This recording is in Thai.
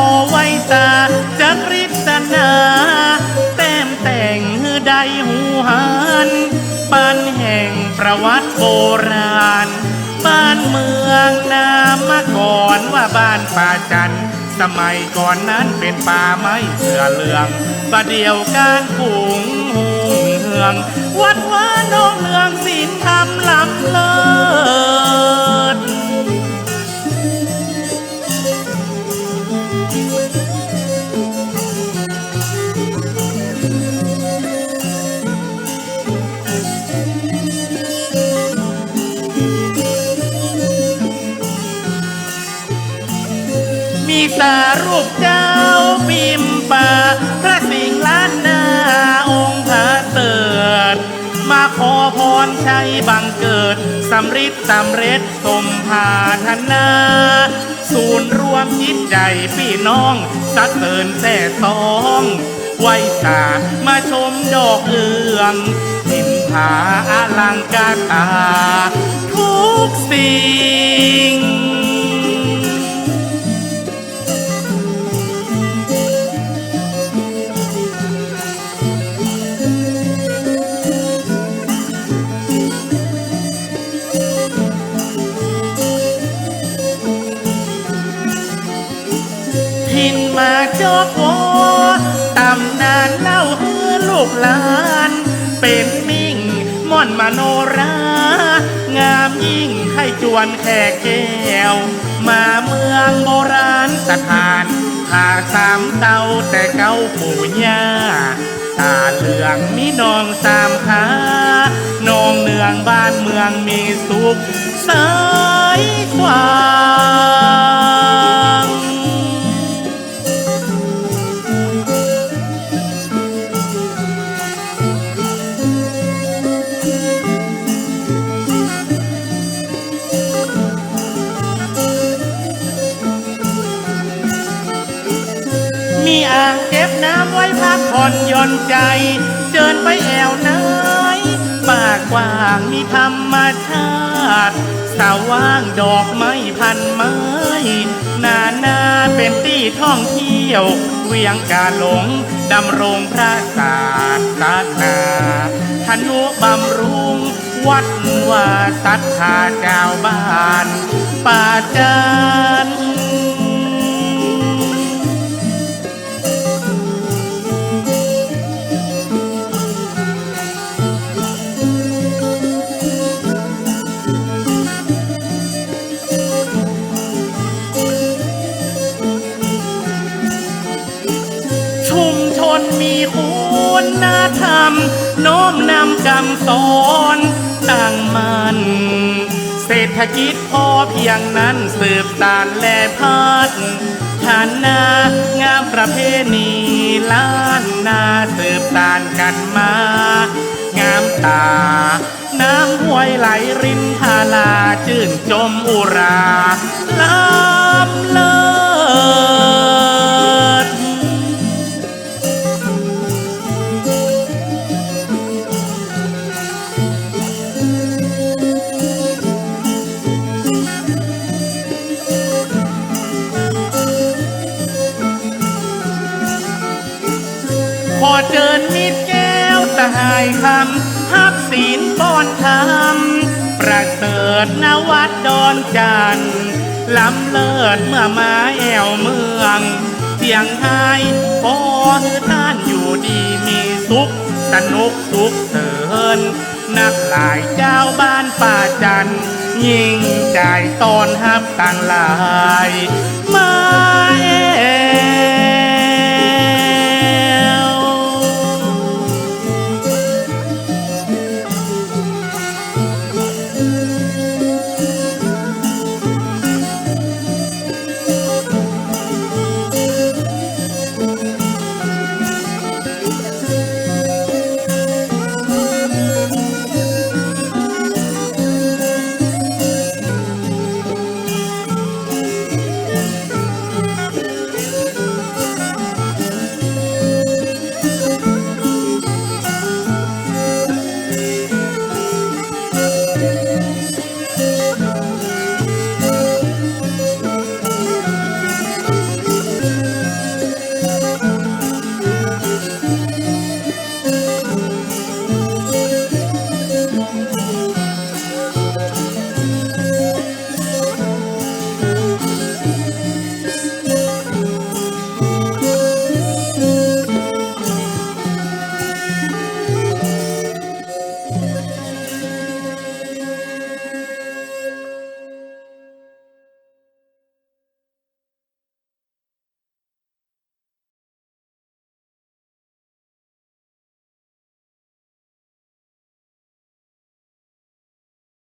สิบนิ้วข้าขอไว้ตาจักริษนาแต้มแต่งใดหูหันบ้านแห่งประวัติโบราณ บ้านเมืองนามมาก่อนว่าบ้านป่าจันสมัยก่อนนั้นเป็นป่าไม้เสือเหลืองประเดียวการขุงหุงเฮือง วัดว่าน้องเลืองศีลธรรม มีตารูปเจ้าบิมบาพระสิงห์ล้านนาองค์พระเติดมาขอพรชัยบังเกิดสำริดสำเร็จสมภาธนา ศูนย์รวมจิตใจพี่น้องสักเตินแต่สองไว้สามาชมดอกเอื้องหินผาอลังการตา ทุกสิ่ง มาจอกโอตำนานเล่าเฮือลูกหลาน เป็นมิ่งม่อนมโนรา งามยิ่งให้จวนแขกแก้ว มาเมืองโบราณสถานหาสามเตาแต่เก้าปู่ย่าตาเหลืองมีนองสามขานองเนืองบ้านเมืองมีสุขสายกว้าง มีอ่างเก็บน้ำไว้พักผ่อนหย่อนใจ เดินไปแอวไหนป่ากว้างมีธรรมชาติสาว่างดอกไม้พันไม้นานาเป็นที่ท่องเที่ยว เวียงกาหลงดำรงพระศาสนาธนุบำรุง วัดว่าสัทธาเจ้าบ้านป่าจัน มชนมีคุณธรรมโน้มนำคำสอนตั้งมัน เศรษฐกิจพอเพียงนั้นสืบสานและพัฒฐานนางามประเพณีล้านนาสืบสานกันมา งามตา น้ำห้วยไหลรินทาลา ชื่นชมอุราลำ พอเจิญมิตรแก้วตายคำฮับศีลป้อนคำประเสริฐนวัดดอนจันล้ำเลิศเมื่อมาแอวเมืองเสียงไห้พอฮือท่านอยู่ดีมีสุขสนุกสุขเสริญนักหลายเจ้าบ้านป่าจันยิ่งใจตอนฮับต่างหลายมาแอ